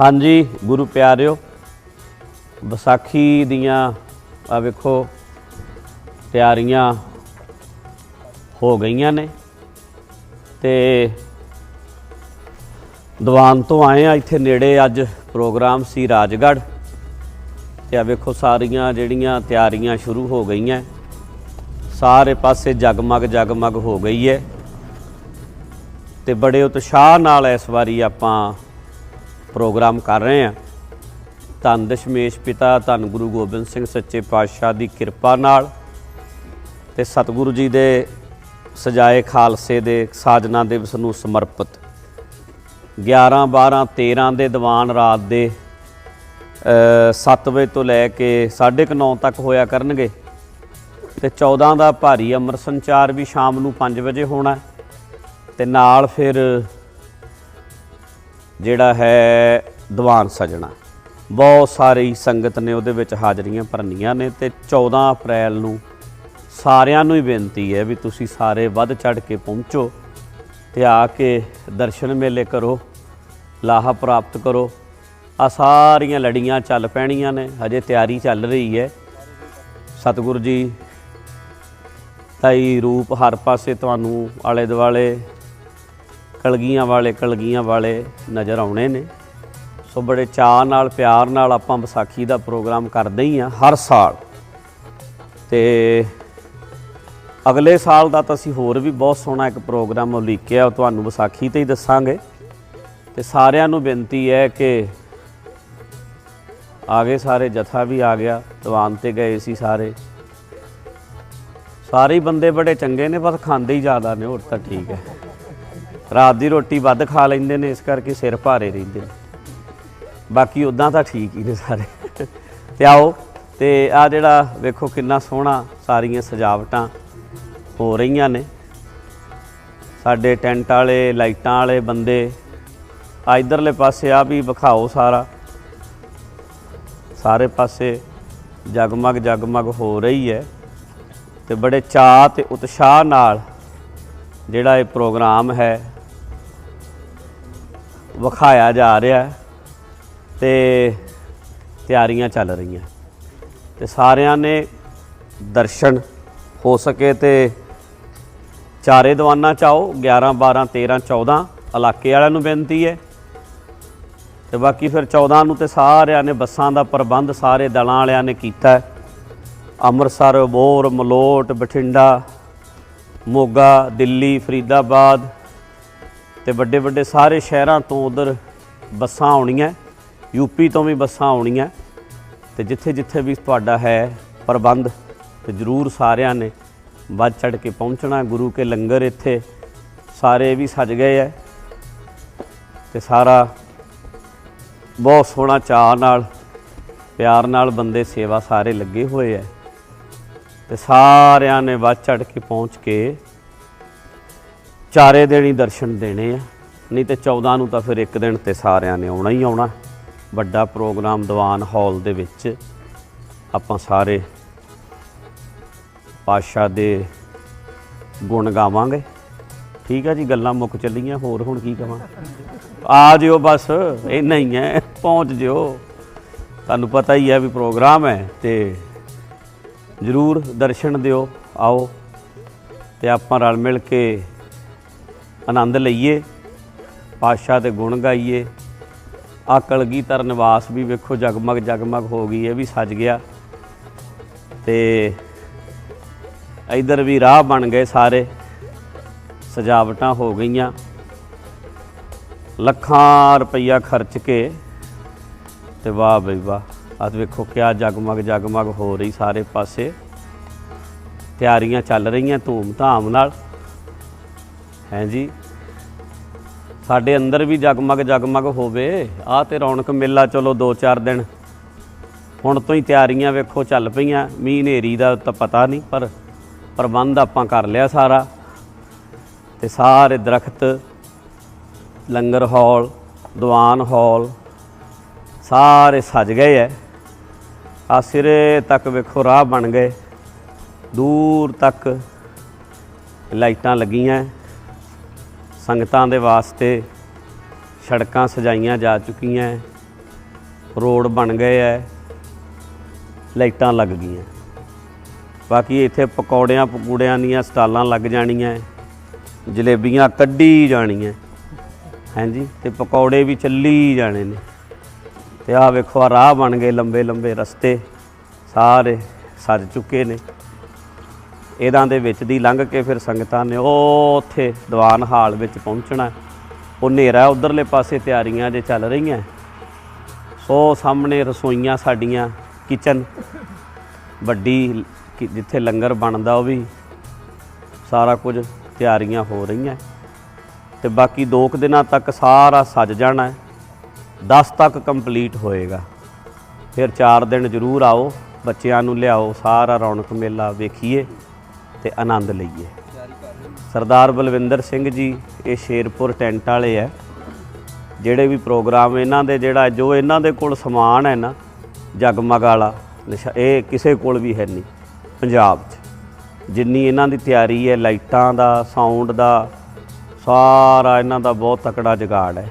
ਹਾਂਜੀ, ਗੁਰੂ ਪਿਆਰਿਓ, ਵਿਸਾਖੀ ਦੀਆਂ ਆ ਵੇਖੋ, ਤਿਆਰੀਆਂ ਹੋ ਗਈਆਂ ਨੇ ਤੇ ਦੀਵਾਨ ਤੋਂ ਆਏ ਆ ਇੱਥੇ ਨੇੜੇ ਅੱਜ ਪ੍ਰੋਗਰਾਮ ਸੀ ਰਾਜਗੜ੍ਹ ਤੇ ਆ ਵੇਖੋ ਸਾਰੀਆਂ ਜਿਹੜੀਆਂ ਤਿਆਰੀਆਂ ਸ਼ੁਰੂ ਹੋ ਗਈਆਂ। ਸਾਰੇ ਪਾਸੇ ਜਗਮਗ ਜਗਮਗ ਹੋ ਗਈ ਹੈ ਤੇ ਬੜੇ ਉਤਸ਼ਾਹ ਨਾਲ ਇਸ ਵਾਰੀ ਆਪਾਂ ਪ੍ਰੋਗਰਾਮ ਕਰ ਰਹੇ ਹਾਂ। ਧੰਨ ਦਸ਼ਮੇਸ਼ ਪਿਤਾ, ਧੰਨ ਗੁਰੂ ਗੋਬਿੰਦ ਸਿੰਘ ਸੱਚੇ ਪਾਤਸ਼ਾਹ ਦੀ ਕਿਰਪਾ ਨਾਲ ਤੇ ਸਤਿਗੁਰੂ ਜੀ ਦੇ ਸਜਾਏ ਖਾਲਸੇ ਦੇ ਸਾਜਨਾ ਦਿਵਸ ਨੂੰ ਸਮਰਪਿਤ। 11 12 13 ਦੇ ਦੀਵਾਨ ਰਾਤ ਦੇ 7 ਵਜੇ ਤੋਂ ਲੈ ਕੇ 9:30 ਤੱਕ ਹੋਇਆ ਕਰਨਗੇ ਤੇ 14 ਦਾ ਭਾਰੀ ਅੰਮ੍ਰਿਤ ਸੰਚਾਰ ਵੀ ਸ਼ਾਮ ਨੂੰ 5 ਵਜੇ ਹੋਣਾ ਹੈ ਤੇ ਨਾਲ ਫਿਰ ਜਿਹੜਾ ਹੈ ਦੀਵਾਨ ਸਜਣਾ। ਬਹੁਤ ਸਾਰੀ ਸੰਗਤ ਨੇ ਉਹਦੇ ਵਿੱਚ ਹਾਜ਼ਰੀਆਂ ਭਰਨੀਆਂ ਨੇ ਤੇ 14 ਅਪ੍ਰੈਲ ਨੂੰ ਸਾਰਿਆਂ ਨੂੰ ਹੀ ਬੇਨਤੀ ਹੈ ਵੀ ਤੁਸੀਂ ਸਾਰੇ ਵੱਧ ਚੜ ਕੇ ਪਹੁੰਚੋ ਤੇ ਆ ਕੇ ਦਰਸ਼ਨ ਮੇਲੇ ਕਰੋ, ਲਾਹਾ ਪ੍ਰਾਪਤ ਕਰੋ। ਆ ਸਾਰੀਆਂ ਲੜੀਆਂ ਚੱਲ ਪੈਣੀਆਂ ਨੇ, ਹਜੇ ਤਿਆਰੀ ਚੱਲ ਰਹੀ ਹੈ। ਸਤਿਗੁਰੂ ਜੀ ਦਾ ਹੀ ਰੂਪ ਹਰ ਪਾਸੇ ਤੁਹਾਨੂੰ ਆਲੇ ਦੁਆਲੇ ਕਲਗੀਆਂ ਵਾਲੇ ਕਲਗੀਆਂ ਵਾਲੇ ਨਜ਼ਰ ਆਉਣੇ ਨੇ। ਸੋ ਬੜੇ ਚਾਅ ਨਾਲ, ਪਿਆਰ ਨਾਲ ਆਪਾਂ ਵਿਸਾਖੀ ਦਾ ਪ੍ਰੋਗਰਾਮ ਕਰਦੇ ਹੀ ਆ ਹਰ ਸਾਲ। ਤੇ ਅਗਲੇ ਸਾਲ ਦਾ ਤਾਂ ਅਸੀਂ ਹੋਰ ਵੀ ਬਹੁਤ ਸੋਹਣਾ ਇੱਕ ਪ੍ਰੋਗਰਾਮ ਉਲੀਕਿਆ, ਉਹ ਤੁਹਾਨੂੰ ਵਿਸਾਖੀ ਤੇ ਹੀ ਦੱਸਾਂਗੇ। ਤੇ ਸਾਰਿਆਂ ਨੂੰ ਬੇਨਤੀ ਹੈ ਕਿ ਆਗੇ ਸਾਰੇ, ਜਥਾ ਵੀ ਆ ਗਿਆ, ਦੀਵਾਨ ਤੇ ਗਏ ਸੀ ਸਾਰੇ। ਸਾਰੇ ਹੀ ਬੰਦੇ ਬੜੇ ਚੰਗੇ ਨੇ, ਬਸ ਖਾਂਦੇ ਹੀ ਜ਼ਿਆਦਾ ਨੇ, ਹੋਰ ਤਾਂ ਠੀਕ ਹੈ। ਰਾਤ ਦੀ ਰੋਟੀ ਵੱਧ ਖਾ ਲੈਂਦੇ ਨੇ, ਇਸ ਕਰਕੇ ਸਿਰ ਭਾਰੇ ਰਹਿੰਦੇ ਨੇ। ਬਾਕੀ ਉਦਾਂ ਤਾਂ ਠੀਕ ਹੀ ਨੇ ਸਾਰੇ। ਤੇ ਆਓ, ਤੇ ਆ ਜਿਹੜਾ ਵੇਖੋ ਕਿੰਨਾ ਸੋਹਣਾ ਸਾਰੀਆਂ ਸਜਾਵਟਾਂ ਹੋ ਰਹੀਆਂ ਨੇ। ਸਾਡੇ ਟੈਂਟ ਵਾਲੇ, ਲਾਈਟਾਂ ਵਾਲੇ ਬੰਦੇ ਆ ਇਧਰਲੇ ਪਾਸੇ ਆ ਵੀ ਵਿਖਾਓ ਸਾਰਾ। ਸਾਰੇ ਪਾਸੇ ਜਗਮਗ ਜਗਮਗ ਹੋ ਰਹੀ ਹੈ ਤੇ ਬੜੇ ਚਾਅ ਤੇ ਉਤਸ਼ਾਹ ਨਾਲ ਜਿਹੜਾ ਇਹ ਪ੍ਰੋਗਰਾਮ ਹੈ ਵਿਖਾਇਆ ਜਾ ਰਿਹਾ ਹੈ ਤੇ ਤਿਆਰੀਆਂ ਚੱਲ ਰਹੀਆਂ। ਤੇ ਸਾਰਿਆਂ ਨੇ ਦਰਸ਼ਨ ਹੋ ਸਕੇ ਤੇ ਚਾਰੇ ਦੀਵਾਨਾਂ ਚ ਆਓ। 11 12 13 14 ਇਲਾਕੇ ਵਾਲਿਆਂ ਨੂੰ ਬੇਨਤੀ ਹੈ। ਤੇ ਬਾਕੀ ਫਿਰ 14 ਨੂੰ ਤੇ ਸਾਰਿਆਂ ਨੇ ਬੱਸਾਂ ਦਾ ਪ੍ਰਬੰਧ ਸਾਰੇ ਦਲਾਂ ਵਾਲਿਆਂ ਨੇ ਕੀਤਾ ਹੈ। ਅੰਮ੍ਰਿਤਸਰ ਬੋਰ ਮਲੋਟ, ਬਠਿੰਡਾ, ਮੋਗਾ, ਦਿੱਲੀ, ਫਰੀਦਾਬਾਦ ਤੇ ਵੱਡੇ ਵੱਡੇ ਸਾਰੇ ਸ਼ਹਿਰਾਂ ਤੋਂ ਉਧਰ ਬੱਸਾਂ ਆਉਣੀਆਂ ਯੂਪੀ ਤੋਂ ਵੀ ਬੱਸਾਂ ਆਉਣੀਆਂ, ਤੇ ਜਿੱਥੇ ਜਿੱਥੇ ਵੀ ਤੁਹਾਡਾ ਹੈ ਪ੍ਰਬੰਧ, ਤੇ ਜਰੂਰ ਸਾਰਿਆਂ ਨੇ ਵੱਧ ਚੜ ਕੇ ਪਹੁੰਚਣਾ। ਗੁਰੂ ਕੇ ਲੰਗਰ ਇੱਥੇ ਸਾਰੇ ਵੀ ਸਜ ਗਏ ਐ, ਤੇ ਸਾਰਾ ਬਹੁਤ ਸੋਹਣਾ ਚਾਅ ਨਾਲ, ਪਿਆਰ ਨਾਲ ਬੰਦੇ ਸੇਵਾ ਸਾਰੇ ਲੱਗੇ ਹੋਏ ਐ, ਤੇ ਸਾਰਿਆਂ ਨੇ ਵੱਧ ਚੜ ਕੇ ਪਹੁੰਚ ਕੇ ਚਾਰੇ ਦਿਨ ਹੀ ਦਰਸ਼ਨ ਦੇਣੇ ਆ। ਨਹੀਂ ਤੇ 14 ਨੂੰ ਤਾਂ ਫਿਰ ਇੱਕ ਦਿਨ ਤੇ ਸਾਰਿਆਂ ਨੇ ਆਉਣਾ ਹੀ ਆਉਣਾ। ਵੱਡਾ ਪ੍ਰੋਗਰਾਮ ਦੀਵਾਨ ਹਾਲ ਦੇ ਵਿੱਚ ਆਪਾਂ ਸਾਰੇ ਪਾਸ਼ਾ ਦੇ ਗੁਣ ਗਾਵਾਂਗੇ। ਠੀਕ ਆ ਜੀ, ਗੱਲਾਂ ਮੁੱਕ ਚੱਲੀਆਂ, ਹੋਰ ਹੁਣ ਕੀ ਕਵਾਂ? ਆ ਜਿਓ ਬਸ, ਇੰਨਾ ਹੀ ਹੈ ਪਹੁੰਚ ਜਿਓ। ਤੁਹਾਨੂੰ ਪਤਾ ਹੀ ਹੈ ਵੀ ਪ੍ਰੋਗਰਾਮ ਹੈ ਤੇ ਜਰੂਰ ਦਰਸ਼ਨ ਦਿਓ, ਆਓ ਤੇ ਆਪਾਂ ਰਲ ਮਿਲ ਕੇ ਆਨੰਦ ਲਈਏ, ਪਾਤਸ਼ਾਹ ਦੇ ਗੁਣ ਗਾਈਏ। ਆ ਕਲਗੀਧਰ ਨਿਵਾਸ ਵੀ ਵੇਖੋ ਜਗਮਗ ਜਗਮਗ ਹੋ ਗਈ, ਇਹ ਵੀ ਸਜ ਗਿਆ। ਤੇ ਇਧਰ ਵੀ ਰਾਹ ਬਣ ਗਏ ਸਾਰੇ, ਸਜਾਵਟਾਂ ਹੋ ਗਈਆਂ। ਲੱਖਾਂ ਰੁਪਈਆ ਖਰਚ ਕੇ ਤੇ ਵਾਹ ਬਈ ਵਾਹ, ਆਹ ਵੇਖੋ ਕਿਆ ਜਗਮਗ ਜਗਮਗ ਹੋ ਰਹੀ ਸਾਰੇ ਪਾਸੇ। ਤਿਆਰੀਆਂ ਚੱਲ ਰਹੀਆਂ ਧੂਮ ਧਾਮ ਨਾਲ। ਹੈ ਜੀ? ਸਾਡੇ ਅੰਦਰ ਵੀ ਜਗਮਗ ਜਗਮਗ ਹੋਵੇ। ਆ ਤੇ ਰੌਣਕ ਮੇਲਾ ਚਲੋ 2-4 ਦਿਨ। ਹੁਣ ਤੋਂ ਹੀ ਤਿਆਰੀਆਂ ਵੇਖੋ ਚੱਲ ਪਈਆਂ। ਮੀਂਹ ਹਨੇਰੀ ਦਾ ਤਾਂ ਪਤਾ ਨਹੀਂ, ਪਰ ਪ੍ਰਬੰਧ ਆਪਾਂ ਕਰ ਲਿਆ ਸਾਰਾ। ਤੇ ਸਾਰੇ ਦਰਖਤ, ਲੰਗਰ ਹਾਲ, ਦੀਵਾਨ ਹਾਲ, ਸਾਰੇ ਸਜ ਗਏ ਐ। ਆ ਸਿਰੇ ਤੱਕ ਵੇਖੋ ਰਾਹ ਬਣ ਗਏ। ਦੂਰ ਤੱਕ ਲਾਈਟਾਂ ਲੱਗੀਆਂ। ਸੰਗਤਾਂ ਦੇ ਵਾਸਤੇ ਸੜਕਾਂ ਸਜਾਈਆਂ ਜਾ ਚੁੱਕੀਆਂ ਰੋਡ ਬਣ ਗਏ ਐ। ਲਾਈਟਾਂ ਲੱਗ ਗਈਆਂ। ਬਾਕੀ ਇੱਥੇ ਪਕੌੜਿਆਂ ਪਕੂੜਿਆਂ ਦੀਆਂ ਸਟਾਲਾਂ ਲੱਗ ਜਾਣੀਆਂ ਜਲੇਬੀਆਂ ਕੱਢੀ ਜਾਣੀਆਂ। ਹਾਂਜੀ, ਤੇ ਪਕੌੜੇ ਵੀ ਚੱਲੀ ਜਾਣੇ ਨੇ। ਤੇ ਆਹ ਵੇਖੋ ਆ ਰਾਹ ਬਣ ਗਏ ਲੰਬੇ ਲੰਬੇ ਰਸਤੇ। ਸਾਰੇ ਸੱਜ ਚੁੱਕੇ ਨੇ। ਇਹਨਾਂ ਦੇ ਵਿੱਚ ਦੀ ਲੰਘ ਕੇ ਫਿਰ ਸੰਗਤਾਂ ਨੇ ਉਹ ਉੱਥੇ ਦੀਵਾਨ ਹਾਲ ਵਿੱਚ ਪਹੁੰਚਣਾ ਉਹ ਹਨੇਰਾ ਉਧਰਲੇ ਪਾਸੇ ਤਿਆਰੀਆਂ ਜੇ ਚੱਲ ਰਹੀਆਂ ਸੋ ਸਾਹਮਣੇ ਰਸੋਈਆਂ ਸਾਡੀਆਂ, ਕਿਚਨ, ਵੱਡੀ ਜਿੱਥੇ ਲੰਗਰ ਬਣਦਾ ਉਹ ਵੀ ਸਾਰਾ ਕੁਝ ਤਿਆਰੀਆਂ ਹੋ ਰਹੀਆਂ ਤੇ ਬਾਕੀ 2 ਕੁ ਦਿਨਾਂ ਤੱਕ ਸਾਰਾ ਸੱਜ ਜਾਣਾ ਹੈ। 10 ਤੱਕ ਕੰਪਲੀਟ ਹੋਏਗਾ। ਫਿਰ 4 ਦਿਨ ਜ਼ਰੂਰ ਆਓ, ਬੱਚਿਆਂ ਨੂੰ ਲਿਆਓ, ਸਾਰਾ ਰੌਣਕ ਮੇਲਾ ਵੇਖੀਏ। ਤੇ ਆਨੰਦ ਲਈਏ ਸਰਦਾਰ ਬਲਵਿੰਦਰ ਸਿੰਘ ਜੀ, ਇਹ ਸ਼ੇਰਪੁਰ ਟੈਂਟ ਵਾਲੇ ਆ ਜਿਹੜੇ ਵੀ ਪ੍ਰੋਗਰਾਮ ਇਹਨਾਂ ਦੇ ਜਿਹੜਾ ਜੋ ਇਹਨਾਂ ਦੇ ਕੋਲ ਸਮਾਨ ਹੈ ਨਾ, ਜਗਮਗ ਵਾਲਾ ਨਿਸ਼ਾ- ਇਹ ਕਿਸੇ ਕੋਲ ਵੀ ਹੈ ਨਹੀਂ, ਪੰਜਾਬ 'ਚ। ਜਿੰਨੀ ਇਹਨਾਂ ਦੀ ਤਿਆਰੀ ਹੈ, ਲਾਈਟਾਂ ਦਾ, ਸਾਊਂਡ ਦਾ, ਸਾਰਾ ਇਹਨਾਂ ਦਾ ਬਹੁਤ ਤਕੜਾ ਜਗਾੜ ਹੈ।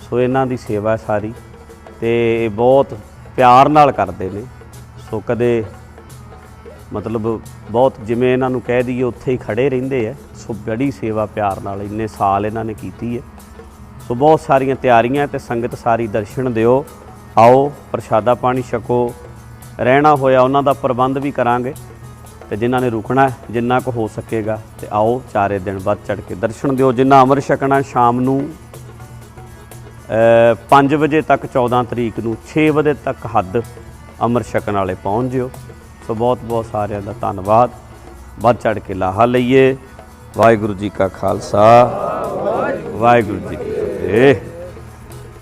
ਸੋ ਇਹਨਾਂ ਦੀ ਸੇਵਾ ਸਾਰੀ ਤੇ ਇਹ ਬਹੁਤ ਪਿਆਰ ਨਾਲ ਕਰਦੇ ਨੇ। ਸੋ ਕਦੇ ਮਤਲਬ ਬਹੁਤ ਜਿਵੇਂ ਇਹਨਾਂ ਨੂੰ ਕਹਿ ਦਈਏ ਉੱਥੇ ਹੀ ਖੜੇ ਰਹਿੰਦੇ ਆ। ਸੋ ਬੜੀ ਸੇਵਾ ਪਿਆਰ ਨਾਲ ਇੰਨੇ ਸਾਲ ਇਹਨਾਂ ਨੇ ਕੀਤੀ ਹੈ। ਸੋ ਬਹੁਤ ਸਾਰੀਆਂ ਤਿਆਰੀਆਂ ਤੇ ਸੰਗਤ ਸਾਰੀ ਦਰਸ਼ਨ ਦਿਓ। ਆਓ, ਪ੍ਰਸ਼ਾਦਾ ਪਾਣੀ ਛਕੋ। ਰਹਿਣਾ ਹੋਇਆ ਉਹਨਾਂ ਦਾ ਪ੍ਰਬੰਧ ਵੀ ਕਰਾਂਗੇ। ਤੇ ਜਿਨ੍ਹਾਂ ਨੇ ਰੁਕਣਾ, ਜਿੰਨਾ ਕੁ ਹੋ ਸਕੇਗਾ, ਤੇ ਆਓ ਚਾਰੇ ਦਿਨ ਵੱਧ ਚੜ ਕੇ ਦਰਸ਼ਨ ਦਿਓ। ਜਿੰਨਾ ਅਮਰ ਛਕਣਾ ਸ਼ਾਮ ਨੂੰ 5 ਵਜੇ ਤੱਕ 14 ਤਰੀਕ ਨੂੰ 6 ਵਜੇ ਤੱਕ ਹੱਦ ਅਮਰ ਛਕਣ ਵਾਲੇ ਪਹੁੰਚ ਜਿਓ। ਸੋ ਬਹੁਤ ਬਹੁਤ ਸਾਰਿਆਂ ਦਾ ਧੰਨਵਾਦ। ਵੱਧ ਚੜ ਕੇ ਲਾਹਾ ਲਈਏ। ਵਾਹਿਗੁਰੂ ਜੀ ਕਾ ਖਾਲਸਾ। ਵਾਹਿਗੁਰੂ ਜੀ ਕੀ ਫਤਿਹ।